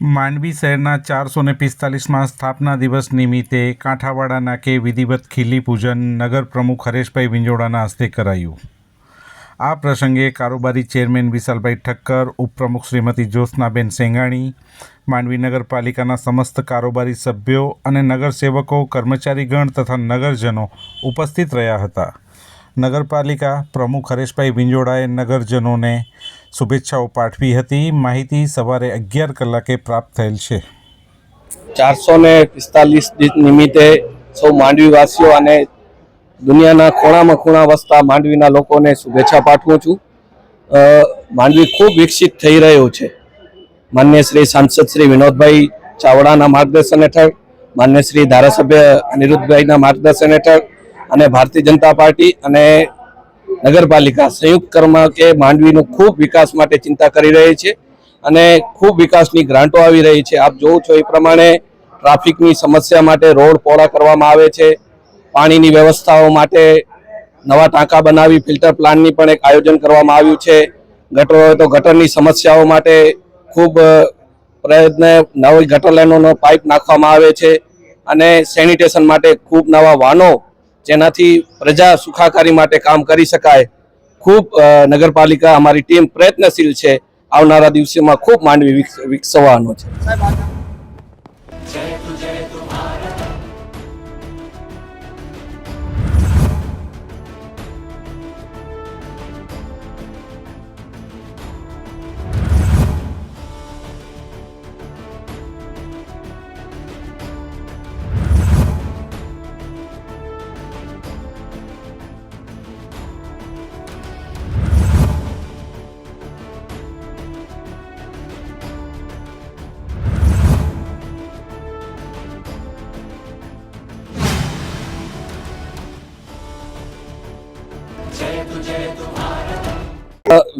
માંડવી શહેરના ચારસો ને પિસ્તાલીસમાં સ્થાપના દિવસ નિમિત્તે કાંઠાવાડા નાકે વિધિવત ખીલી પૂજન નગર પ્રમુખ હરેશભાઈ વિંજોડાના હસ્તે કરાયું. આ પ્રસંગે કારોબારી ચેરમેન વિશાલભાઈ ઠક્કર, ઉપપ્રમુખ શ્રીમતી જ્યોત્સનાબેન સેંગાણી, માંડવી નગરપાલિકાના સમસ્ત કારોબારી સભ્યો અને નગરસેવકો, કર્મચારીગણ તથા નગરજનો ઉપસ્થિત રહ્યા હતા. નગરપાલિકા પ્રમુખ હરેશભાઈ વિંજોડાએ નગરજનોને શુભેચ્છાઓ પાઠવી હતી. માહિતી સવારે અગિયાર કલાકે પ્રાપ્ત થયેલ છે. ચારસો ને પિસ્તાલીસ નિમિત્તે સૌ માંડવીવાસીઓ અને દુનિયાના ખૂણામાં ખૂણા વસતા માંડવીના લોકોને શુભેચ્છા પાઠવું છું. માંડવી ખૂબ વિકસિત થઈ રહ્યું છે. માન્ય શ્રી સાંસદ શ્રી વિનોદભાઈ ચાવડાના માર્ગદર્શન હેઠળ, માન્ય શ્રી ધારાસભ્ય અનિરુદ્ધભાઈના માર્ગદર્શન હેઠળ અને ભારતીય જનતા પાર્ટી અને નગરપાલિકા સંયુક્ત કર્મ કે માંડવીનો ખૂબ વિકાસ માટે ચિંતા કરી રહી છે અને ખૂબ વિકાસની ગ્રાન્ટો આવી રહી છે. આપ જોઉં છો એ પ્રમાણે ટ્રાફિકની સમસ્યા માટે રોડ પહોળા કરવામાં આવે છે. પાણીની વ્યવસ્થાઓ માટે નવા ટાંકા બનાવી, ફિલ્ટર પ્લાન્ટની પણ એક આયોજન કરવામાં આવ્યું છે. ગટર હોય તો ગટરની સમસ્યાઓ માટે ખૂબ પ્રયત્ન, નવી ગટર લાઈનોનો પાઇપ નાખવામાં આવે છે. અને સેનિટેશન માટે ખૂબ નવા વાહનો જેનાથી પ્રજા સુખાકારી માટે કામ કરી શકાય. ખૂબ નગરપાલિકા અમારી ટીમ પ્રયત્નશીલ છે. આવનારા દિવસોમાં ખૂબ માંડવી વિકસવાનો છે.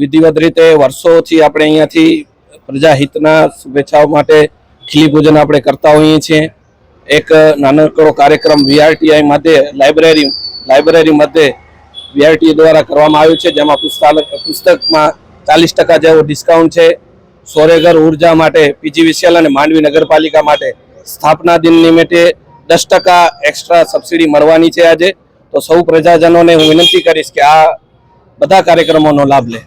વિધિવત રીતે વર્ષોથી આપણે અહીંયાથી પ્રજાહિતના શુભેચ્છાઓ માટે ખીલી પૂજન આપણે કરતા હોઈએ છીએ. એક નાનકડો કાર્યક્રમ વીઆરટીઆઈ મધ્યે લાઇબ્રેરી લાઇબ્રેરી મધ્યે વીઆરટી દ્વારા કરવામાં આવ્યું છે, જેમાં પુસ્તક પુસ્તકમાં ચાલીસ ટકા જેવો ડિસ્કાઉન્ટ છે. સોરેઘર ઊર્જા માટે પીજીવીસીએલ અને માંડવી નગરપાલિકા માટે સ્થાપના દિન નિમિત્તે દસ ટકા એક્સ્ટ્રા સબસિડી મળવાની છે આજે. તો સૌ પ્રજાજનોને હું વિનંતી કરીશ કે આ બધા કાર્યક્રમોનો લાભ લે.